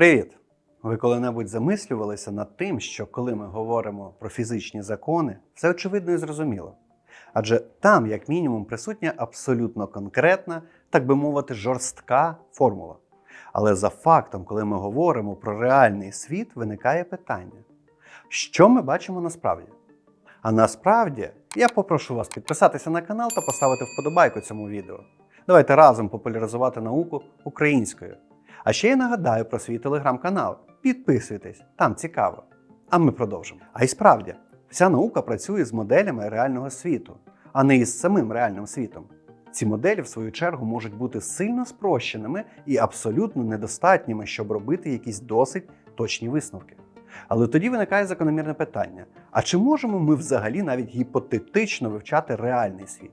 Привіт! Ви коли-небудь замислювалися над тим, що коли ми говоримо про фізичні закони, все очевидно і зрозуміло. Адже там, як мінімум, присутня абсолютно конкретна, так би мовити, жорстка формула. Але за фактом, коли ми говоримо про реальний світ, виникає питання: що ми бачимо насправді? А насправді я попрошу вас підписатися на канал та поставити вподобайку цьому відео. Давайте разом популяризувати науку українською. А ще я нагадаю про свій телеграм-канал. Підписуйтесь, там цікаво. А ми продовжимо. А й справді, вся наука працює з моделями реального світу, а не із самим реальним світом. Ці моделі, в свою чергу, можуть бути сильно спрощеними і абсолютно недостатніми, щоб робити якісь досить точні висновки. Але тоді виникає закономірне питання: а чи можемо ми взагалі навіть гіпотетично вивчати реальний світ?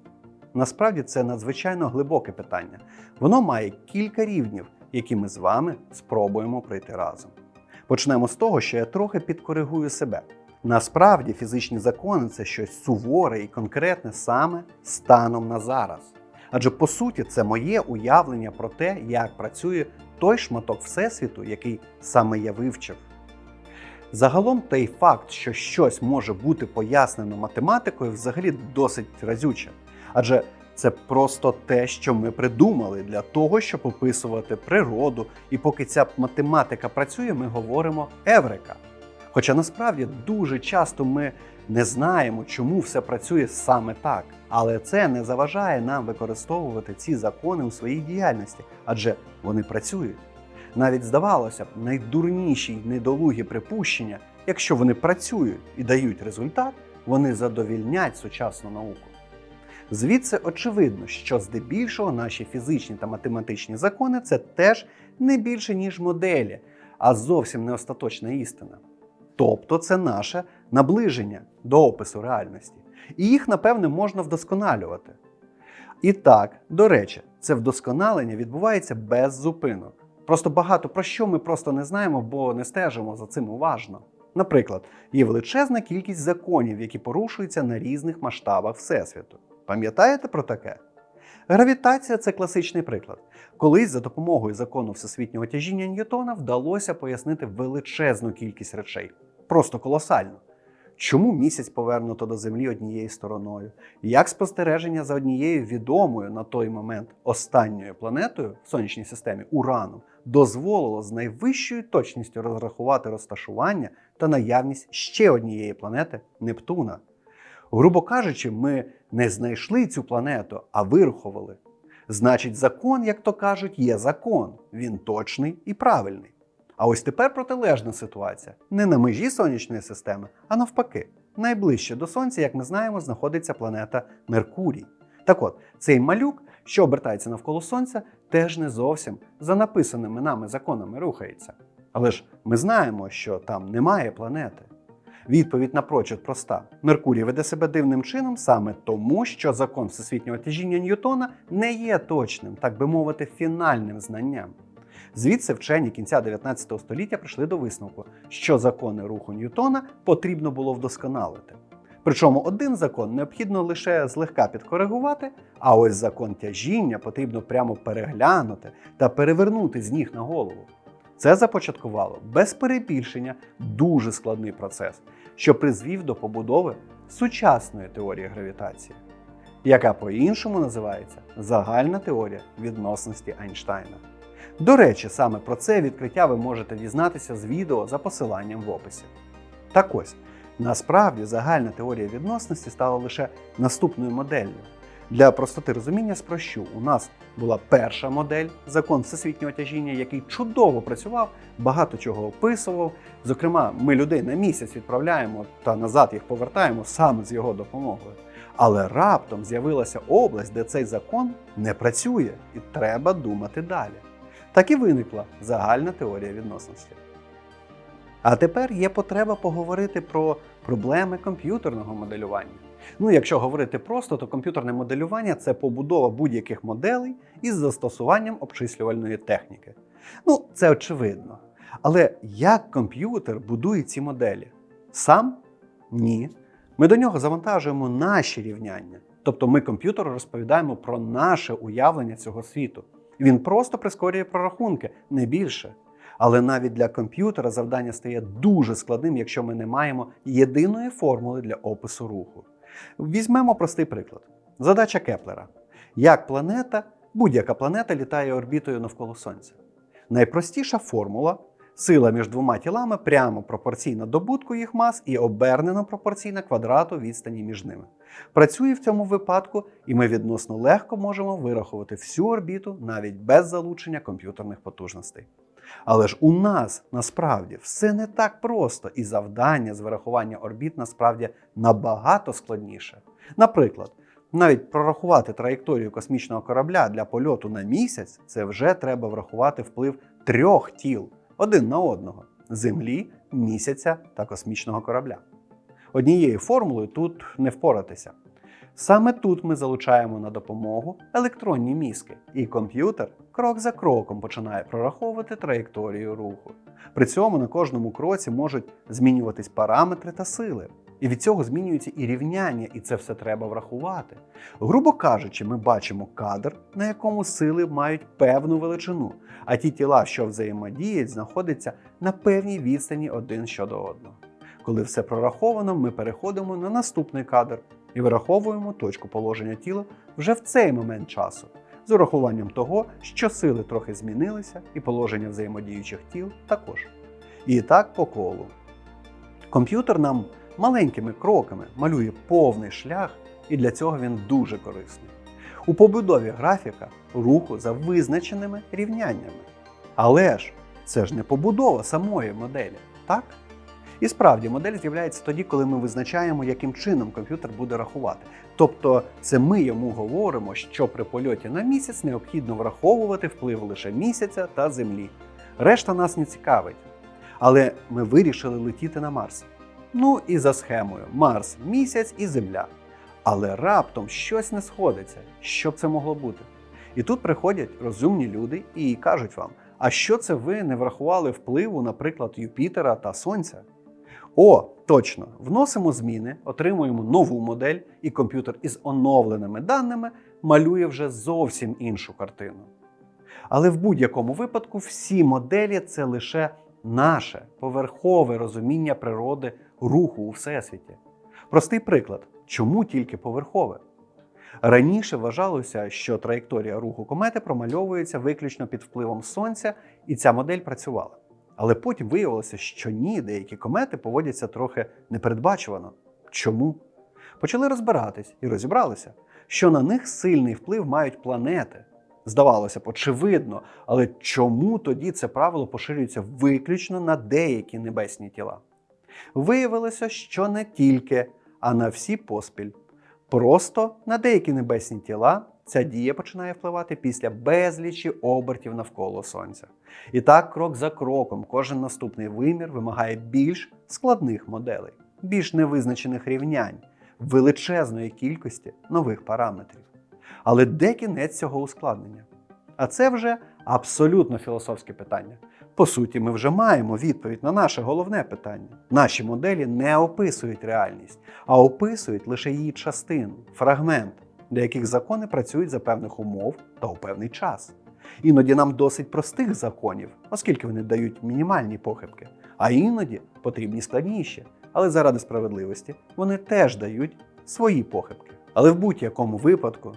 Насправді це надзвичайно глибоке питання. Воно має кілька рівнів, які ми з вами спробуємо пройти разом. Почнемо з того, що я трохи підкоригую себе. Насправді фізичні закони це щось суворе і конкретне саме станом на зараз. Адже по суті це моє уявлення про те, як працює той шматок Всесвіту, який саме я вивчив. Загалом той факт, що щось може бути пояснено математикою, взагалі досить разюче. Адже це просто те, що ми придумали для того, щоб описувати природу. І поки ця математика працює, ми говоримо еврика. Хоча насправді дуже часто ми не знаємо, чому все працює саме так. Але це не заважає нам використовувати ці закони у своїй діяльності, адже вони працюють. Навіть здавалося б, найдурніші й недолугі припущення, якщо вони працюють і дають результат, вони задовільнять сучасну науку. Звідси очевидно, що здебільшого наші фізичні та математичні закони це теж не більше, ніж моделі, а зовсім не остаточна істина. Тобто це наше наближення до опису реальності. І їх, напевне, можна вдосконалювати. І так, до речі, це вдосконалення відбувається без зупинок. Просто багато про що ми просто не знаємо, бо не стежимо за цим уважно. Наприклад, є величезна кількість законів, які порушуються на різних масштабах Всесвіту. Пам'ятаєте про таке? Гравітація це класичний приклад. Колись за допомогою закону всесвітнього тяжіння Ньютона вдалося пояснити величезну кількість речей. Просто колосально. Чому місяць повернуто до Землі однією стороною? Як спостереження за однією відомою на той момент останньою планетою в сонячній системі Урану дозволило з найвищою точністю розрахувати розташування та наявність ще однієї планети Нептуна? Грубо кажучи, ми не знайшли цю планету, а вирахували. Значить, закон, як то кажуть, є закон. Він точний і правильний. А ось тепер протилежна ситуація. Не на межі сонячної системи, а навпаки. Найближче до Сонця, як ми знаємо, знаходиться планета Меркурій. Так от, цей малюк, що обертається навколо Сонця, теж не зовсім за написаними нами законами рухається. Але ж ми знаємо, що там немає планети. Відповідь напрочуд проста: Меркурій веде себе дивним чином саме тому, що закон всесвітнього тяжіння Ньютона не є точним, так би мовити, фінальним знанням. Звідси вчені кінця 19 століття прийшли до висновку, що закони руху Ньютона потрібно було вдосконалити. Причому один закон необхідно лише злегка підкоригувати, а ось закон тяжіння потрібно прямо переглянути та перевернути з ніг на голову. Це започаткувало без перебільшення дуже складний процес, що призвів до побудови сучасної теорії гравітації, яка по-іншому називається загальна теорія відносності Айнштайна. До речі, саме про це відкриття ви можете дізнатися з відео за посиланням в описі. Так ось, насправді загальна теорія відносності стала лише наступною моделлю. Для простоти розуміння спрощу, у нас була перша модель, закон всесвітнього тяжіння, який чудово працював, багато чого описував. Зокрема, ми людей на місяць відправляємо та назад їх повертаємо саме з його допомогою. Але раптом з'явилася область, де цей закон не працює, і треба думати далі. Так і виникла загальна теорія відносності. А тепер є потреба поговорити про проблеми комп'ютерного моделювання. Ну, якщо говорити просто, то комп'ютерне моделювання це побудова будь-яких моделей із застосуванням обчислювальної техніки. Ну, це очевидно. Але як комп'ютер будує ці моделі? Сам? Ні. Ми до нього завантажуємо наші рівняння. Тобто ми комп'ютеру розповідаємо про наше уявлення цього світу. Він просто прискорює прорахунки, не більше. Але навіть для комп'ютера завдання стає дуже складним, якщо ми не маємо єдиної формули для опису руху. Візьмемо простий приклад: задача Кеплера: як планета, будь-яка планета літає орбітою навколо Сонця. Найпростіша формула сила між двома тілами прямо пропорційна добутку їх мас і обернено пропорційна квадрату відстані між ними. Працює в цьому випадку, і ми відносно легко можемо вирахувати всю орбіту навіть без залучення комп'ютерних потужностей. Але ж у нас насправді все не так просто, і завдання з вирахування орбіт насправді набагато складніше. Наприклад, навіть прорахувати траєкторію космічного корабля для польоту на місяць це вже треба врахувати вплив трьох тіл один на одного Землі, місяця та космічного корабля. Однією формулою тут не впоратися. Саме тут ми залучаємо на допомогу електронні мізки, і комп'ютер крок за кроком починає прораховувати траєкторію руху. При цьому на кожному кроці можуть змінюватись параметри та сили. І від цього змінюються і рівняння, і це все треба врахувати. Грубо кажучи, ми бачимо кадр, на якому сили мають певну величину, а ті тіла, що взаємодіють, знаходяться на певній відстані один щодо одного. Коли все прораховано, ми переходимо на наступний кадр і вираховуємо точку положення тіла вже в цей момент часу, з урахуванням того, що сили трохи змінилися, і положення взаємодіючих тіл також. І так по колу. Комп'ютер нам маленькими кроками малює повний шлях, і для цього він дуже корисний. У побудові графіка руху за визначеними рівняннями. Але ж це ж не побудова самої моделі, так? І справді модель з'являється тоді, коли ми визначаємо, яким чином комп'ютер буде рахувати. Тобто це ми йому говоримо, що при польоті на місяць необхідно враховувати вплив лише місяця та Землі. Решта нас не цікавить. Але ми вирішили летіти на Марс. Ну і за схемою: Марс, місяць і Земля. Але раптом щось не сходиться. Що б це могло бути? І тут приходять розумні люди і кажуть вам: а що це ви не врахували впливу, наприклад, Юпітера та Сонця? О, точно! Вносимо зміни, отримуємо нову модель, і комп'ютер із оновленими даними малює вже зовсім іншу картину. Але в будь-якому випадку всі моделі це лише наше поверхове розуміння природи руху у всесвіті. Простий приклад, чому тільки поверхове? Раніше вважалося, що траєкторія руху комети промальовується виключно під впливом сонця, і ця модель працювала. Але потім виявилося, що ні, деякі комети поводяться трохи непередбачувано. Чому? Почали розбиратись і розібралися, що на них сильний вплив мають планети. Здавалося б, очевидно, але чому тоді це правило поширюється виключно на деякі небесні тіла? Виявилося, що не тільки, а на всі поспіль. Просто на деякі небесні тіла ця дія починає впливати після безлічі обертів навколо Сонця. І так, крок за кроком, кожен наступний вимір вимагає більш складних моделей, більш невизначених рівнянь, величезної кількості нових параметрів. Але де кінець цього ускладнення? А це вже абсолютно філософське питання. По суті, ми вже маємо відповідь на наше головне питання. Наші моделі не описують реальність, а описують лише її частину, фрагмент, для яких закони працюють за певних умов та у певний час. Іноді нам досить простих законів, оскільки вони дають мінімальні похибки, а іноді потрібні складніші. Але заради справедливості вони теж дають свої похибки. Але в будь-якому випадку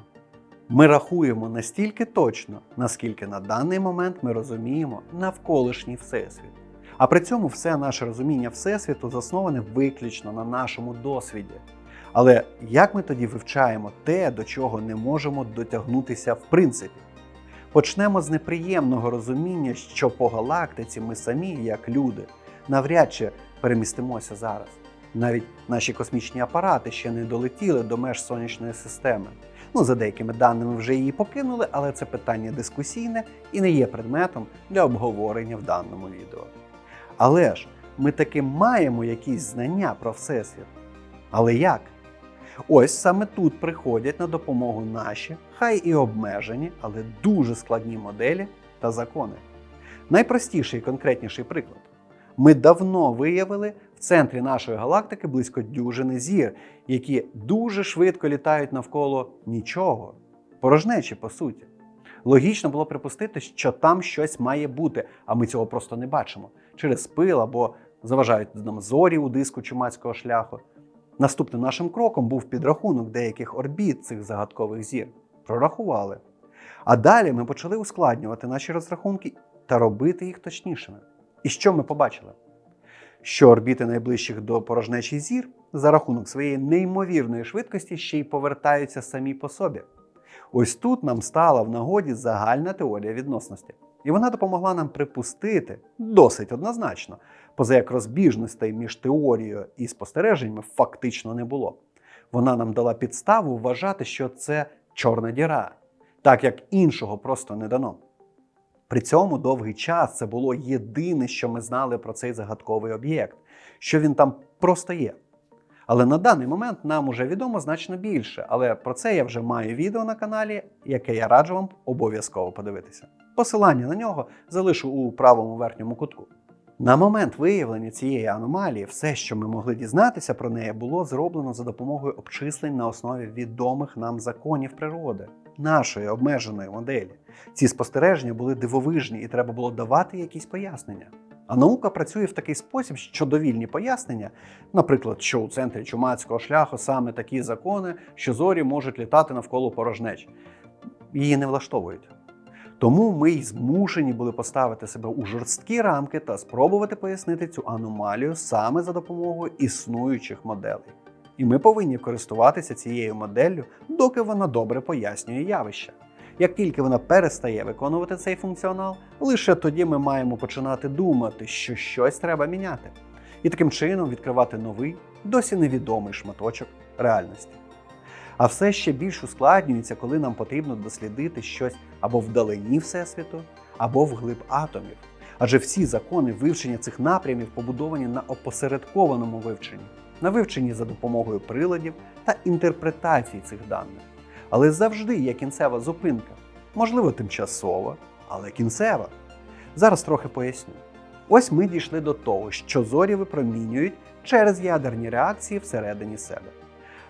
ми рахуємо настільки точно, наскільки на даний момент ми розуміємо навколишній всесвіт. А при цьому все наше розуміння всесвіту засноване виключно на нашому досвіді. Але як ми тоді вивчаємо те, до чого не можемо дотягнутися в принципі? Почнемо з неприємного розуміння, що по галактиці ми самі, як люди, навряд чи перемістимося зараз. Навіть наші космічні апарати ще не долетіли до меж сонячної системи. Ну, за деякими даними вже її покинули, але це питання дискусійне і не є предметом для обговорення в даному відео. Але ж ми таки маємо якісь знання про Всесвіт. Але як? Ось саме тут приходять на допомогу наші, хай і обмежені, але дуже складні моделі та закони. Найпростіший і конкретніший приклад. Ми давно виявили в центрі нашої галактики близько дюжини зір, які дуже швидко літають навколо нічого, порожнечі, по суті. Логічно було припустити, що там щось має бути, а ми цього просто не бачимо через пил або заважають нам зорі у диску чумацького шляху. Наступним нашим кроком був підрахунок деяких орбіт цих загадкових зір. Прорахували. А далі ми почали ускладнювати наші розрахунки та робити їх точнішими. І що ми побачили? Що орбіти найближчих до порожнечі зір за рахунок своєї неймовірної швидкості ще й повертаються самі по собі. Ось тут нам стала в нагоді загальна теорія відносності. І вона допомогла нам припустити досить однозначно, поза як розбіжностей між теорією і спостереженнями фактично не було. Вона нам дала підставу вважати, що це чорна діра, так як іншого просто не дано. При цьому довгий час це було єдине, що ми знали про цей загадковий об'єкт, що він там просто є. Але на даний момент нам уже відомо значно більше. Але про це я вже маю відео на каналі, яке я раджу вам обов'язково подивитися. Посилання на нього залишу у правому верхньому кутку. На момент виявлення цієї аномалії, все, що ми могли дізнатися про неї, було зроблено за допомогою обчислень на основі відомих нам законів природи, нашої обмеженої моделі. Ці спостереження були дивовижні, і треба було давати якісь пояснення. А наука працює в такий спосіб, що довільні пояснення, наприклад, що у центрі чумацького шляху саме такі закони, що зорі можуть літати навколо порожнеч, її не влаштовують. Тому ми й змушені були поставити себе у жорсткі рамки та спробувати пояснити цю аномалію саме за допомогою існуючих моделей. І ми повинні користуватися цією моделлю, доки вона добре пояснює явище. Як тільки вона перестає виконувати цей функціонал, лише тоді ми маємо починати думати, що щось треба міняти, і таким чином відкривати новий, досі невідомий шматочок реальності. А все ще більш ускладнюється, коли нам потрібно дослідити щось або вдалині Всесвіту, або вглиб атомів. Адже всі закони вивчення цих напрямів побудовані на опосередкованому вивченні, на вивченні за допомогою приладів та інтерпретації цих даних. Але завжди є кінцева зупинка, можливо, тимчасова, але кінцева. Зараз трохи поясню. Ось ми дійшли до того, що зорі випромінюють через ядерні реакції всередині себе.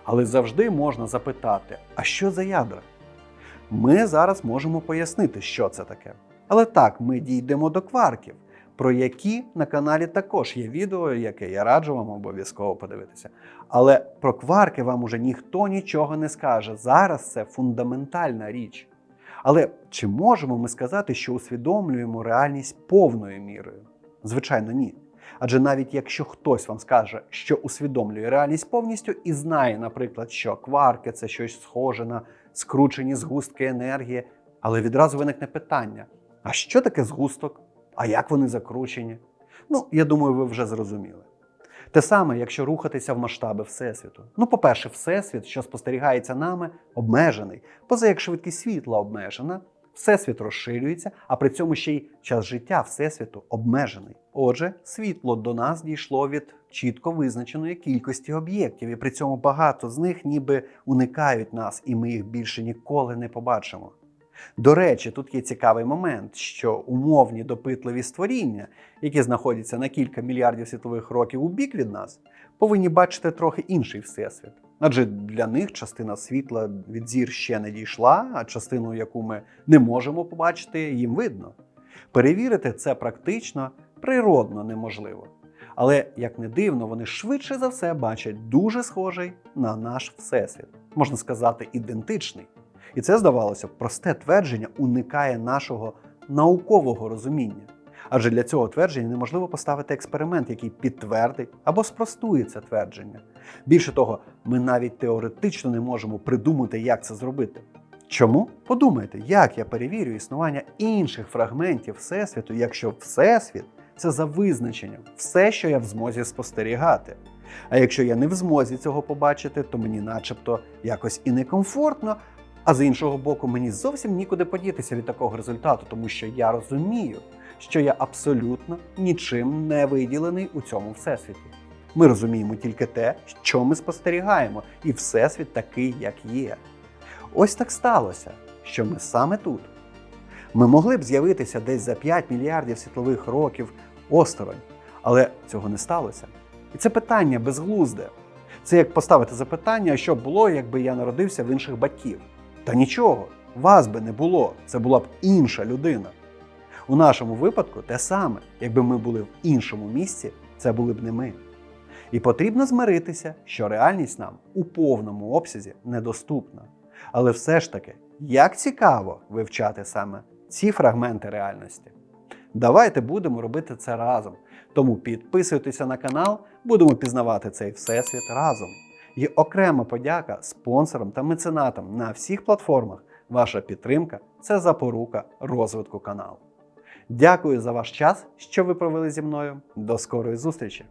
Але завжди можна запитати, а що за ядра? Ми зараз можемо пояснити, що це таке. Але так, ми дійдемо до кварків, про які на каналі також є відео, яке я раджу вам обов'язково подивитися. Але про кварки вам уже ніхто нічого не скаже. Зараз це фундаментальна річ. Але чи можемо ми сказати, що усвідомлюємо реальність повною мірою? Звичайно, ні. Адже навіть якщо хтось вам скаже, що усвідомлює реальність повністю і знає, наприклад, що кварки це щось схоже на скручені згустки енергії, але відразу виникне питання: а що таке згусток? А як вони закручені? Ну, я думаю, ви вже зрозуміли. Те саме, якщо рухатися в масштаби Всесвіту. Ну, по-перше, Всесвіт, що спостерігається нами, обмежений, поза як швидкість світла обмежена, Всесвіт розширюється, а при цьому ще й час життя Всесвіту обмежений. Отже, світло до нас дійшло від чітко визначеної кількості об'єктів, і при цьому багато з них ніби уникають нас, і ми їх більше ніколи не побачимо. До речі, тут є цікавий момент, що умовні допитливі створіння, які знаходяться на кілька мільярдів світлових років у бік від нас, повинні бачити трохи інший всесвіт. Адже для них частина світла від зір ще не дійшла, а частину, яку ми не можемо побачити, їм видно. Перевірити це практично природно неможливо. Але як не дивно, вони швидше за все бачать дуже схожий на наш всесвіт, можна сказати, ідентичний. І це, здавалося, просте твердження уникає нашого наукового розуміння. Адже для цього твердження неможливо поставити експеримент, який підтвердить або спростує це твердження. Більше того, ми навіть теоретично не можемо придумати, як це зробити. Чому? Подумайте, як я перевірю існування інших фрагментів Всесвіту, якщо Всесвіт це за визначенням все, що я в змозі спостерігати. А якщо я не в змозі цього побачити, то мені начебто якось і некомфортно, а з іншого боку, мені зовсім нікуди подітися від такого результату, тому що я розумію, що я абсолютно нічим не виділений у цьому всесвіті. Ми розуміємо тільки те, що ми спостерігаємо, і всесвіт такий, як є. Ось так сталося, що ми саме тут. Ми могли б з'явитися десь за 5 мільярдів світлових років осторонь, але цього не сталося. І це питання безглузде. Це як поставити запитання, що було, якби я народився в інших батьків. Та нічого, вас би не було, це була б інша людина. У нашому випадку те саме, якби ми були в іншому місці, це були б не ми. І потрібно змиритися, що реальність нам у повному обсязі недоступна. Але все ж таки, як цікаво вивчати саме ці фрагменти реальності. Давайте будемо робити це разом. Тому підписуйтеся на канал, будемо пізнавати цей всесвіт разом. І окрема подяка спонсорам та меценатам на всіх платформах. Ваша підтримка це запорука розвитку каналу. Дякую за ваш час, що ви провели зі мною. До скорої зустрічі!